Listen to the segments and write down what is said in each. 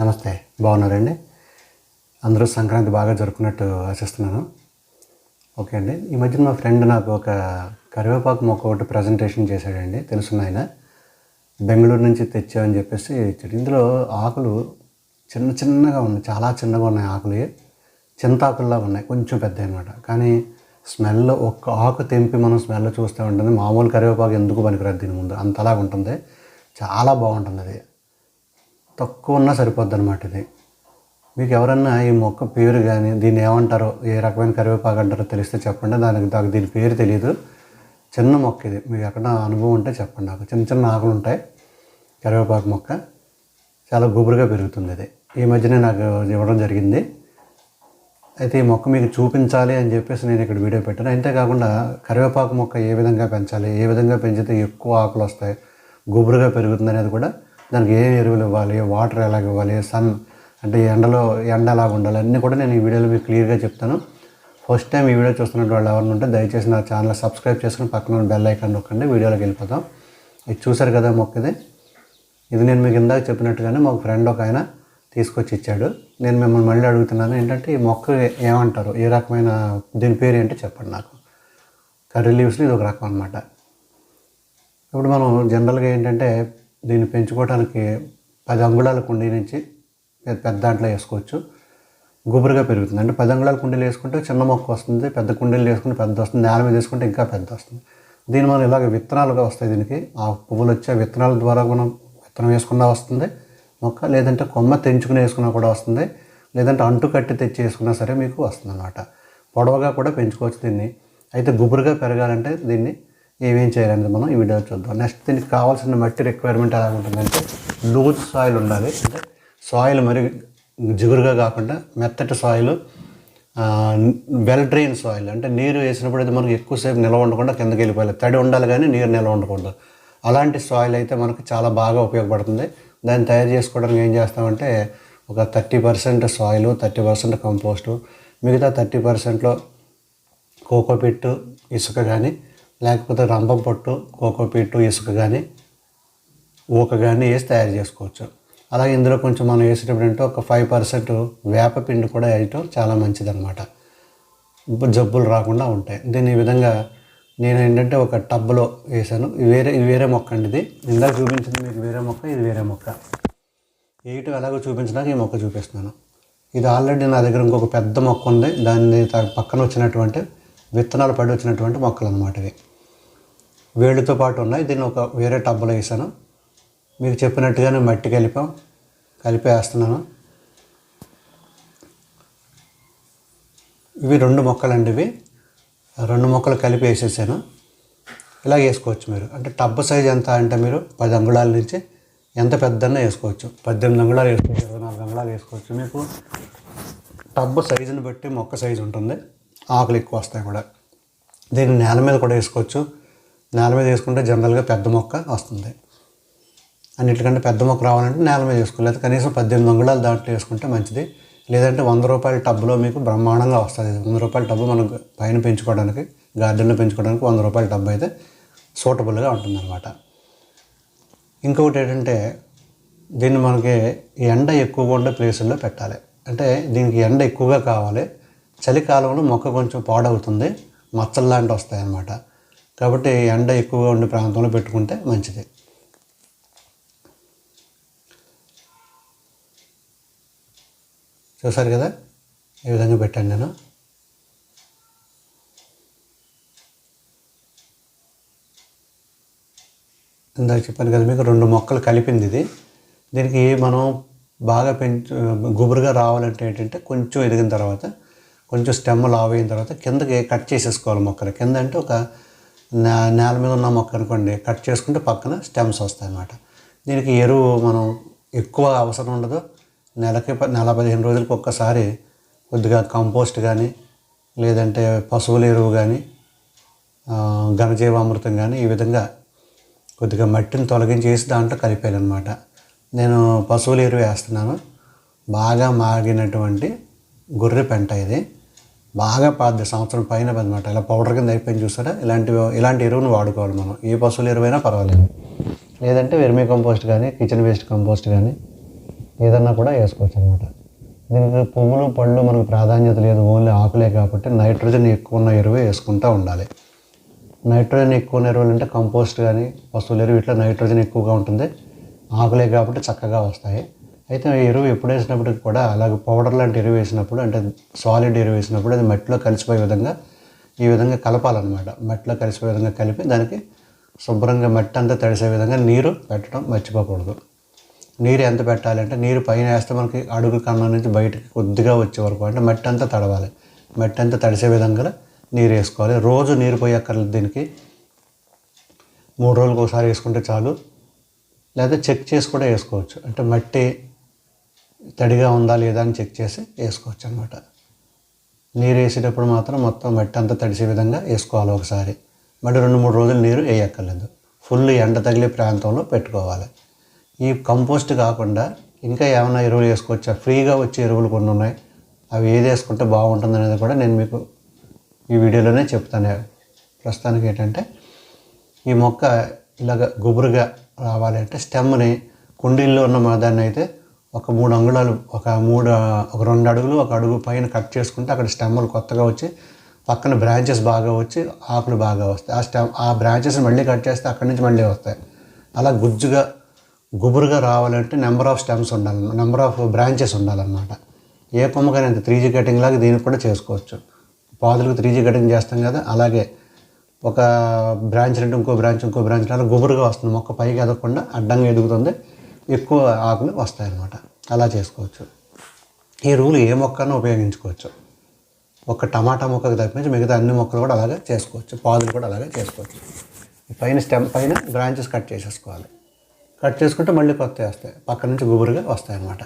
నమస్తే బాగున్నారండి? అందరూ సంక్రాంతి బాగా జరుపుకున్నట్టు ఆశిస్తున్నాను. ఓకే అండి ఈ మధ్యన మా ఫ్రెండ్ నాకు ఒక కరివేపాకు మొక్క ఒకటి ప్రజెంటేషన్ చేశాడండి తెలుసున్న ఆయన. బెంగళూరు నుంచి తెచ్చామని చెప్పేసి ఇచ్చాడు. ఇందులో ఆకులు చిన్న చిన్నగా ఉన్నాయి చాలా చిన్నగా ఉన్నాయి ఆకులు. చింతాకుల్లా ఉన్నాయి కొంచెం పెద్ద అనమాట కానీ స్మెల్ ఒక్క ఆకు తెంపి మనం స్మెల్ చూస్తూ ఉంటుంది మామూలు కరివేపాకు ఎందుకు పనికిరాదు దీని ముందు? అంతలాగా ఉంటుంది చాలా బాగుంటుంది అది. తక్కువ ఉన్నా సరిపోద్ది అనమాట ఇది. మీకు ఎవరన్నా ఈ మొక్క పేరు కానీ దీన్ని ఏమంటారో ఏ రకమైన కరివేపాకు అంటారో తెలిస్తే చెప్పండి. దానికి నాకు దీని పేరు తెలియదు చిన్న మొక్క ఇది. మీకు ఎక్కడ అనుభవం ఉంటే చెప్పండి నాకు. చిన్న చిన్న ఆకులు ఉంటాయి. కరివేపాకు మొక్క. చాలా గుబురుగా పెరుగుతుంది ఇది ఈ మధ్యనే నాకు ఇవ్వడం జరిగింది. అయితే ఈ మొక్క మీకు చూపించాలి అని చెప్పేసి నేను ఇక్కడ వీడియో పెట్టాను. అంతేకాకుండా కరివేపాకు మొక్క ఏ విధంగా పెంచాలి? ఏ విధంగా పెంచితే ఎక్కువ ఆకులు వస్తాయి? గుబురుగా పెరుగుతుంది అనేది కూడా దానికి ఏ ఎరువులు ఇవ్వాలి వాటర్ ఎలాగ ఇవ్వాలి సన్ అంటే ఎండలో ఎండ ఎలాగ ఉండాలి అన్నీ కూడా నేను ఈ వీడియోలో మీకు క్లియర్గా చెప్తాను. ఫస్ట్ టైం ఈ వీడియో చూస్తున్నట్టు వాళ్ళు ఎవరిని ఉంటే దయచేసి నా ఛానల్ సబ్స్క్రైబ్ చేసుకుని పక్కన బెల్ ఐకాన్ నొక్కండి వీడియోలోకి వెళ్ళిపోతాం. ఇది చూసారు కదా మొక్కది? ఇది ఇది నేను మీకు ఇందాక చెప్పినట్టుగానే మాకు ఫ్రెండ్ ఒక ఆయన తీసుకొచ్చి ఇచ్చాడు. నేను మిమ్మల్ని మళ్ళీ అడుగుతున్నాను ఏంటంటే ఈ మొక్క ఏమంటారు? ఏ రకమైన దీని పేరు ఏంటో చెప్పండి నాకు. కర్రీ లీవ్స్లో ఇది ఒక రకం అనమాట ఇప్పుడు మనం జనరల్గా ఏంటంటే దీన్ని పెంచుకోవడానికి పది అంగుళాల కుండీ నుంచి పెద్ద దాంట్లో వేసుకోవచ్చు. గుబురుగా పెరుగుతుంది. అంటే పది అంగుళాల కుండీలు వేసుకుంటే చిన్న మొక్క వస్తుంది పెద్ద కుండీలు వేసుకుంటే పెద్ద వస్తుంది నేల మీద వేసుకుంటే ఇంకా పెద్ద వస్తుంది. దీని మనం ఇలాగ విత్తనాలుగా వస్తాయి దీనికి. ఆ పువ్వులు వచ్చే విత్తనాల ద్వారా మనం విత్తనం వేసుకున్నా వస్తుంది మొక్క. లేదంటే కొమ్మ తెంచుకుని వేసుకున్నా కూడా వస్తుంది. లేదంటే అంటు కట్టి తెచ్చి వేసుకున్నా సరే మీకు వస్తుంది అనమాట పొడవుగా కూడా పెంచుకోవచ్చు దీన్ని. అయితే గుబురుగా పెరగాలంటే దీన్ని ఏమేం చేయాలనేది మనం ఈ వీడియో చూద్దాం. నెక్స్ట్ దీనికి కావాల్సిన మట్టి రిక్వైర్మెంట్ ఎలా ఉంటుందంటే లూజ్ సాయిల్ ఉండాలి. అంటే సాయిల్ మరి జిగురుగా కాకుండా మెత్తటి సాయిల్ వెల్ డ్రైన్ సాయిల్ అంటే నీరు వేసినప్పుడు అయితే మనకు ఎక్కువసేపు నిల్వ ఉండకుండా కిందకి వెళ్ళిపోయాలి తడి ఉండాలి కానీ నీరు నిల్వ ఉండకూడదు. అలాంటి సాయిల్ అయితే మనకు చాలా బాగా ఉపయోగపడుతుంది. దాన్ని తయారు చేసుకోవడానికి ఏం చేస్తామంటే ఒక thirty percent soil thirty percent compost మిగతా థర్టీ పర్సెంట్లో కోకోపిట్టు ఇసుక కానీ లేకపోతే రంభం పొట్టు కోకోపిట్టు ఇసుక కానీ ఊక కానీ వేసి తయారు చేసుకోవచ్చు. అలాగే ఇందులో కొంచెం మనం వేసేటప్పుడు అంటే ఒక ఫైవ్ పర్సెంట్ వేపపిండి కూడా వేయటం చాలా మంచిదన్నమాట. జబ్బులు రాకుండా ఉంటాయి. దీని ఈ విధంగా నేను ఏంటంటే ఒక టబ్లో వేసాను. వేరే ఇది వేరే మొక్క అండి ఇది. ఇందాక చూపించింది మీకు వేరే మొక్క ఇది వేరే మొక్క. వేయటం ఎలాగో చూపించడానికి ఈ మొక్క చూపిస్తున్నాను. ఇది ఆల్రెడీ నా దగ్గర ఇంకొక పెద్ద మొక్క ఉంది. దాన్ని పక్కన వచ్చినటువంటి విత్తనాలు పడి వచ్చినటువంటి మొక్కలు అన్నమాట ఇవి. వేళ్ళతో పాటు ఉన్నాయి. దీన్ని ఒక వేరే టబ్బులో వేసాను మీకు చెప్పినట్టుగానే మట్టి కలిపాం. కలిపి వేస్తున్నాను ఇవి రెండు మొక్కలండి ఇవి. రెండు మొక్కలు కలిపి వేసేసాను. ఇలా వేసుకోవచ్చు మీరు. అంటే టబ్బు సైజ్ ఎంత అంటే మీరు పది అంగుళాల నుంచి ఎంత పెద్దన్నా వేసుకోవచ్చు. పద్దెనిమిది అంగుళాలు వేసుకోవచ్చు. ఇరవై నాలుగు అంగుళాలు వేసుకోవచ్చు. మీకు టబ్బు సైజుని బట్టి మొక్క సైజు ఉంటుంది. ఆకులు ఎక్కువ వస్తాయి కూడా. దీన్ని నేల మీద కూడా వేసుకోవచ్చు. నేల మీద వేసుకుంటే జనరల్గా పెద్ద మొక్క వస్తుంది. అన్నిటికంటే పెద్ద మొక్క రావాలంటే నేల మీద వేసుకోలేదు కనీసం పద్దెనిమిది అంగుళాలు దాంట్లో వేసుకుంటే మంచిది. లేదంటే వంద రూపాయల టబ్లో మీకు బ్రహ్మాండంగా వస్తుంది. వంద రూపాయల టబ్బు మనకు పైన పెంచుకోవడానికి గార్డెన్లో పెంచుకోవడానికి వంద రూపాయల టబ్బు అయితే సూటబుల్గా ఉంటుందన్నమాట. ఇంకొకటి ఏంటంటే దీన్ని మనకి ఎండ ఎక్కువగా ఉండే ప్లేసుల్లో పెట్టాలి. అంటే దీనికి ఎండ ఎక్కువగా కావాలి. చలికాలంలో మొక్క కొంచెం పాడవుతుంది. మచ్చలు లాంటివి వస్తాయి అన్నమాట కాబట్టి ఎండ ఎక్కువగా ఉండే ప్రాంతంలో పెట్టుకుంటే మంచిది. చూసారు కదా? ఈ విధంగా పెట్టాను నేను. ఇందాక చెప్పాను కదా మీకు రెండు మొక్కలు కలిపింది ఇది. దీనికి మనం బాగా పెంచు గుబురుగా రావాలంటే ఏంటంటే కొంచెం ఎదిగిన తర్వాత కొంచెం స్టెమ్ లావ్ అయిన తర్వాత కిందకి కట్ చేసేసుకోవాలి మొక్కలు. కింద అంటే ఒక నేల మీద ఉన్న మొక్క అనుకోండి కట్ చేసుకుంటే పక్కన స్టెమ్స్ వస్తాయి అన్నమాట దీనికి ఎరువు మనం ఎక్కువ అవసరం ఉండదు. నెలకి నెల పదిహేను రోజులకి ఒక్కసారి కొద్దిగా కంపోస్ట్ కానీ లేదంటే పశువుల ఎరువు కానీ ఘనజీవామృతం కానీ ఈ విధంగా కొద్దిగా మట్టిని తొలగించేసి దాంట్లో కలిపానమాట నేను పశువుల ఎరువు వేస్తున్నాను. బాగా మాగినటువంటి గొర్రె పెంట ఇది. బాగా పాద్ది సంవత్సరం పైన అనమాట ఇలా పౌడర్ కింద అయిపోయింది చూసారా? ఇలాంటి ఇలాంటి ఎరువును వాడుకోవాలి మనం. ఏ పశువుల ఎరువైనా పర్వాలేదు. లేదంటే వెర్మీ కంపోస్ట్ కానీ కిచెన్ వేస్ట్ కంపోస్ట్ కానీ ఏదన్నా కూడా వేసుకోవచ్చు అనమాట దీనికి పువ్వులు పళ్ళు మనకు ప్రాధాన్యత లేదు. ఓన్లీ ఆకులే కాబట్టి నైట్రోజన్ ఎక్కువ ఉన్న ఎరువు వేసుకుంటూ ఉండాలి. నైట్రోజన్ ఎక్కువ ఉన్న ఎరువులు అంటే కంపోస్ట్ కానీ పశువుల ఎరువు ఇట్లా నైట్రోజన్ ఎక్కువగా ఉంటుంది. ఆకులే కాబట్టి చక్కగా వస్తాయి. అయితే ఎరువు ఎప్పుడు వేసినప్పటికి కూడా అలాగే పౌడర్ లాంటి ఎరువు వేసినప్పుడు అంటే సాలిడ్ ఎరువు వేసినప్పుడు అది మట్టిలో కలిసిపోయే విధంగా ఈ విధంగా కలపాలన్నమాట. మట్టిలో కలిసిపోయే విధంగా కలిపి దానికి శుభ్రంగా మట్టి అంతా తడిసే విధంగా నీరు పెట్టడం మర్చిపోకూడదు. నీరు ఎంత పెట్టాలి అంటే నీరు పైన వేస్తే మనకి అడుగు కన్నం నుంచి బయటకి కొద్దిగా వచ్చే వరకు అంటే మట్టి అంతా తడవాలి. మట్టి అంతా తడిసే విధంగా నీరు వేసుకోవాలి. రోజు నీరు పోయక్కర్లేదు దీనికి. మూడు రోజులకు ఒకసారి వేసుకుంటే చాలు. లేదా చెక్ చేసి కూడా వేసుకోవచ్చు. అంటే మట్టి తడిగా ఉందా లేదా అని చెక్ చేసి వేసుకోవచ్చు అనమాట నీరు వేసేటప్పుడు మాత్రం మొత్తం మట్టి అంతా తడిసే విధంగా వేసుకోవాలి ఒకసారి. మళ్ళీ రెండు మూడు రోజులు నీరు వేయక్కర్లేదు. ఫుల్ ఎండ తగిలే ప్రాంతంలో పెట్టుకోవాలి. ఈ కంపోస్ట్ కాకుండా ఇంకా ఏమైనా ఎరువులు వేసుకోవచ్చా? ఫ్రీగా వచ్చే ఎరువులు కొన్ని ఉన్నాయి. అవి ఏది వేసుకుంటే బాగుంటుంది అనేది కూడా నేను మీకు ఈ వీడియోలోనే చెప్తాను. ప్రస్తుతానికి ఏంటంటే ఈ మొక్క ఇలాగ గుబురుగా రావాలి అంటే స్టెమ్ని కుండీల్లో ఉన్న మా దాన్ని అయితే ఒక మూడు అంగుళాలు ఒక మూడు ఒక రెండు అడుగులు ఒక అడుగు పైన కట్ చేసుకుంటే అక్కడ స్టెమ్లు కొత్తగా వచ్చి పక్కన బ్రాంచెస్ బాగా వచ్చి ఆకులు బాగా వస్తాయి. ఆ స్టెమ్ ఆ బ్రాంచెస్ మళ్ళీ కట్ చేస్తే అక్కడి నుంచి మళ్ళీ వస్తాయి. అలా గుజ్జుగా గుబురుగా రావాలంటే నెంబర్ ఆఫ్ స్టెమ్స్ ఉండాలి నెంబర్ ఆఫ్ బ్రాంచెస్ ఉండాలన్నమాట. ఏ కొమ్మకైనా ఇంత త్రీ జీ కటింగ్ లాగా దీనికి కూడా చేసుకోవచ్చు. పాదులకు త్రీ జీ కటింగ్ చేస్తాం కదా అలాగే ఒక బ్రాంచ్ రెండు ఇంకో బ్రాంచ్ ఇంకో బ్రాంచ్ అలా గుబురుగా వస్తుంది. మొక్క పైకి ఎదగకుండా అడ్డంగా ఎదుగుతుంది. ఎక్కువ ఆకులు వస్తాయి అన్నమాట అలా చేసుకోవచ్చు. ఈ రూల్ ఏ మొక్కను ఉపయోగించుకోవచ్చు? ఒక టమాటా మొక్కకు తప్పించి మిగతా అన్ని మొక్కలు కూడా అలాగే చేసుకోవచ్చు. పాదులు కూడా అలాగే చేసుకోవచ్చు. పైన స్టెమ్ పైన బ్రాంచెస్ కట్ చేసేసుకోవాలి. కట్ చేసుకుంటే మళ్ళీ కొత్త వస్తాయి. పక్క నుంచి గుబురుగా వస్తాయి అన్నమాట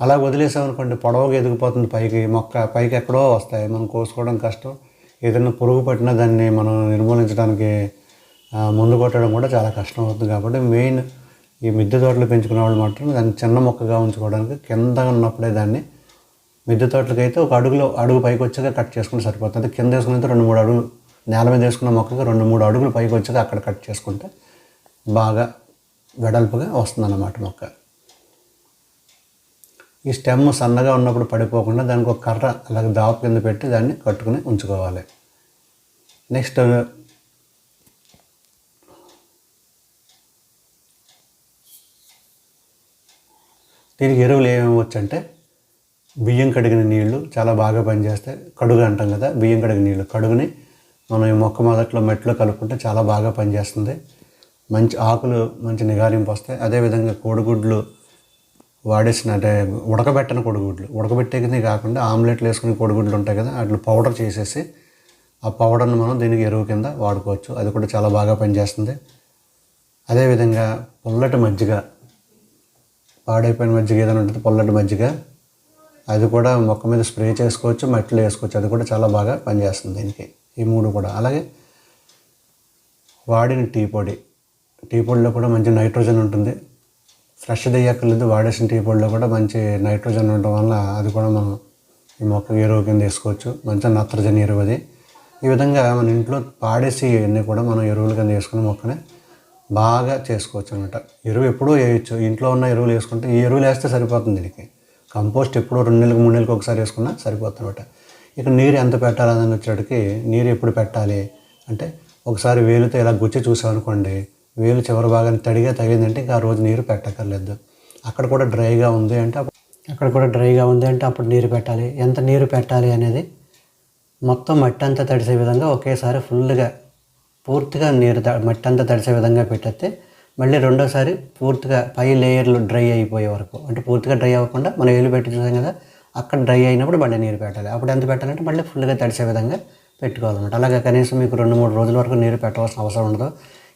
అలా వదిలేసామనుకోండి పొడవుగా ఎదిగిపోతుంది పైకి. మొక్క పైకి ఎక్కడో వస్తాయి. మనం కోసుకోవడం కష్టం. ఏదైనా పురుగు పట్టినా దాన్ని మనం నిర్మూలించడానికి మందు కొట్టడం కూడా చాలా కష్టం అవుతుంది కాబట్టి మెయిన్ ఈ మిద్దె తోటలు పెంచుకునే వాళ్ళు మాత్రం దాన్ని చిన్న మొక్కగా ఉంచుకోవడానికి కింద ఉన్నప్పుడే దాన్ని మిద్దె తోటలకి అయితే ఒక అడుగులో అడుగు పైకి వచ్చాక కట్ చేసుకుంటే సరిపోతుంది. కింద వేసుకుని రెండు మూడు అడుగులు నేల మీద వేసుకున్న మొక్కకి రెండు మూడు అడుగులు పైకి వచ్చాక అక్కడ కట్ చేసుకుంటే బాగా వెడల్పుగా వస్తుందన్నమాట మొక్క. ఈ స్టెమ్ సన్నగా ఉన్నప్పుడు పడిపోకుండా దానికి ఒక కర్ర అలాగే దాపు కింద పెట్టి దాన్ని కట్టుకుని ఉంచుకోవాలి. నెక్స్ట్ దీనికి ఎరువులు ఏమేమి వచ్చంటే బియ్యం కడిగిన నీళ్ళు చాలా బాగా పనిచేస్తాయి. కడుగు అంటాం కదా బియ్యం కడిగిన నీళ్ళు. కడుగుని మనం ఈ మొక్క మొదట్లో మట్టిలో కలుపుకుంటే చాలా బాగా పనిచేస్తుంది. మంచి ఆకులు మంచి నిగాలింపు వస్తాయి. అదేవిధంగా కోడిగుడ్లు వాడేసిన అంటే ఉడకబెట్టని కోడిగుడ్లు. ఉడకబెట్టేది కాకుండా ఆమ్లెట్లు వేసుకునే కోడిగుడ్లు ఉంటాయి కదా వాటిని పౌడర్ చేసేసి ఆ పౌడర్ని మనం దీనికి ఎరువు కింద వాడుకోవచ్చు. అది కూడా చాలా బాగా పనిచేస్తుంది. అదేవిధంగా పుల్లటి మజ్జిగ పాడైపోయిన మజ్జిగ ఏదైనా ఉంటుంది పొల్లటి మజ్జిగ. అది కూడా మొక్క మీద స్ప్రే చేసుకోవచ్చు మట్టిలో వేసుకోవచ్చు. అది కూడా చాలా బాగా పనిచేస్తుంది దీనికి. ఈ మూడు కూడా. అలాగే వాడిన టీ పొడి. టీ పొడిలో కూడా మంచి నైట్రోజన్ ఉంటుంది. ఫ్రెష్ దయ్యక్కర్లేదు వాడేసిన టీ పొడిలో కూడా మంచి నైట్రోజన్ ఉండటం వల్ల అది కూడా మనం ఈ మొక్క ఎరువు కింద వేసుకోవచ్చు. మంచి నత్రజని ఎరువు అది. ఈ విధంగా మన ఇంట్లో పాడేసి ఇవన్నీ కూడా మనం ఎరువుల కింద వేసుకుని మొక్కని బాగా చేసుకోవచ్చు అనమాట ఎరువు ఎప్పుడూ వేయచ్చు. ఇంట్లో ఉన్న ఎరువులు వేసుకుంటే ఈ ఎరువులు వేస్తే సరిపోతుంది దీనికి. కంపోస్ట్ ఎప్పుడూ రెండు నెలలకు మూడు నెలలకు ఒకసారి వేసుకున్నా సరిపోతుంది అనమాట ఇక నీరు ఎంత పెట్టాలని వచ్చేటికి నీరు ఎప్పుడు పెట్టాలి అంటే ఒకసారి వేలుతో ఇలా గుచ్చి చూసామనుకోండి వేలు చివరి భాగాన్ని తడిగా తగిలిందంటే ఇంకా ఆ రోజు నీరు పెట్టక్కర్లేదు. అక్కడ కూడా డ్రైగా ఉంది అంటే అక్కడ కూడా డ్రైగా ఉంది అంటే అప్పుడు నీరు పెట్టాలి. ఎంత నీరు పెట్టాలి అనేది మొత్తం మట్టి అంతా తడిసే విధంగా ఒకేసారి ఫుల్గా పూర్తిగా నీరు త- మట్టి అంతా తడిసే విధంగా పెట్టేస్తే మళ్ళీ రెండోసారి పూర్తిగా పై లేయర్లు డ్రై అయిపోయే వరకు అంటే పూర్తిగా డ్రై అవ్వకుండా మనం వేలు పెట్టి చూసాం కదా అక్కడ డ్రై అయినప్పుడు మళ్ళీ నీరు పెట్టాలి. అప్పుడు ఎంత పెట్టాలంటే మళ్ళీ ఫుల్గా తడిసే విధంగా పెట్టుకోవాలన్నమాట. అలాగే కనీసం మీకు రెండు మూడు రోజుల వరకు నీరు పెట్టవలసిన అవసరం ఉండదు.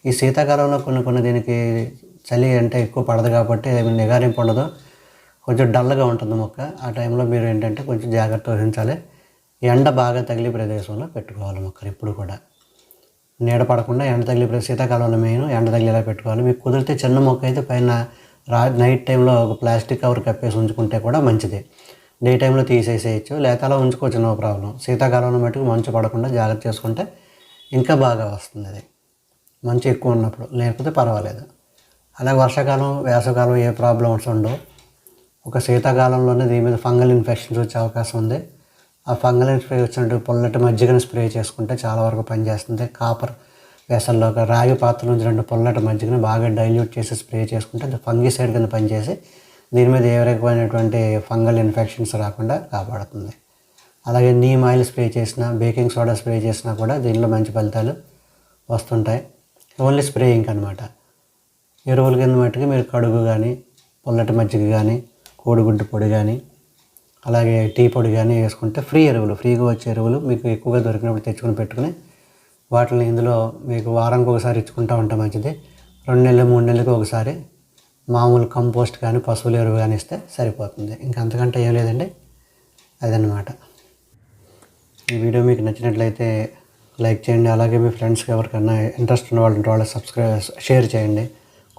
ఈ శీతాకాలంలో కొన్ని కొన్ని దీనికి చలి అంటే ఎక్కువ పడదు కాబట్టి నిగారింపు ఉండదు. కొంచెం డల్గా ఉంటుంది మొక్క. ఆ టైంలో మీరు ఏంటంటే కొంచెం జాగ్రత్త వహించాలి. ఎండ బాగా తగిలే ప్రదేశంలో పెట్టుకోవాలి మొక్కలు ఎప్పుడు కూడా. నీడ పడకుండా ఎండ తగిలే శీతాకాలంలో మెయిన్ ఎండ తగిలేలా పెట్టుకోవాలి. మీకు కుదిరితే చిన్న మొక్క అయితే పైన రా నైట్ టైంలో ఒక ప్లాస్టిక్ కవర్ కప్పేసి ఉంచుకుంటే కూడా మంచిది. డే టైంలో తీసేసేయచ్చు లేకపోతే అలా ఉంచుకోవచ్చు నో ప్రాబ్లం. శీతాకాలంలో మటుకు మంచు పడకుండా జాగ్రత్త చేసుకుంటే ఇంకా బాగా వస్తుంది అది. మంచు ఎక్కువ ఉన్నప్పుడు లేకపోతే పర్వాలేదు. అలాగే వర్షాకాలం వేసవకాలం ఏ ప్రాబ్లమ్స్ ఉండవు. ఒక శీతాకాలంలోనే దీని మీద ఫంగల్ ఇన్ఫెక్షన్స్ వచ్చే అవకాశం ఉంది. ఆ ఫంగల్ స్ప్రే వచ్చినట్టు పొల్లటి మజ్జిగను స్ప్రే చేసుకుంటే చాలా వరకు పనిచేస్తుంది కాపర్ వేసల్లో ఒక రాగి పాత్ర నుంచి రెండు పొల్లటి మజ్జిగను బాగా డైల్యూట్ చేసి స్ప్రే చేసుకుంటే అది ఫంగిసైడ్ కింద పనిచేసి దీని మీద ఏ రకమైనటువంటి ఫంగల్ ఇన్ఫెక్షన్స్ రాకుండా కాపాడుతుంది. అలాగే నీమ్ ఆయిల్ స్ప్రే చేసినా బేకింగ్ సోడా స్ప్రే చేసినా కూడా దీనిలో మంచి ఫలితాలు వస్తుంటాయి. ఓన్లీ స్ప్రేయింగ్ అనమాట ఎరువుల కింద మట్టుకు మీరు కడుగు కానీ పుల్లటి మజ్జిగ కానీ కోడిగుడ్డు పొడి కానీ అలాగే టీ పొడి కానీ వేసుకుంటే ఫ్రీ ఎరువులు ఫ్రీగా వచ్చే ఎరువులు మీకు ఎక్కువగా దొరికినప్పుడు తెచ్చుకుని పెట్టుకుని వాటిని ఇందులో మీకు వారానికి ఒకసారి ఇచ్చుకుంటూ ఉంటే మంచిది. రెండు నెలలు మూడు నెలలకు ఒకసారి మామూలు కంపోస్ట్ కానీ పశువుల ఎరువు కానీ ఇస్తే సరిపోతుంది. ఇంకా అంతకంటే ఏం లేదండి. అదనమాట ఈ వీడియో మీకు నచ్చినట్లయితే లైక్ చేయండి. అలాగే మీ ఫ్రెండ్స్కి ఎవరికైనా ఇంట్రెస్ట్ ఉన్న వాళ్ళు వాళ్ళు సబ్స్క్రైబ్ షేర్ చేయండి.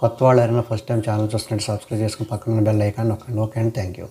కొత్త వాళ్ళు ఎవరైనా ఫస్ట్ టైం ఛానల్ చూస్తున్నట్టు సబ్స్క్రైబ్ చేసుకుని పక్కన బెల్ ఐకాన్ నొక్కండి. ఓకే అండి. Thank you.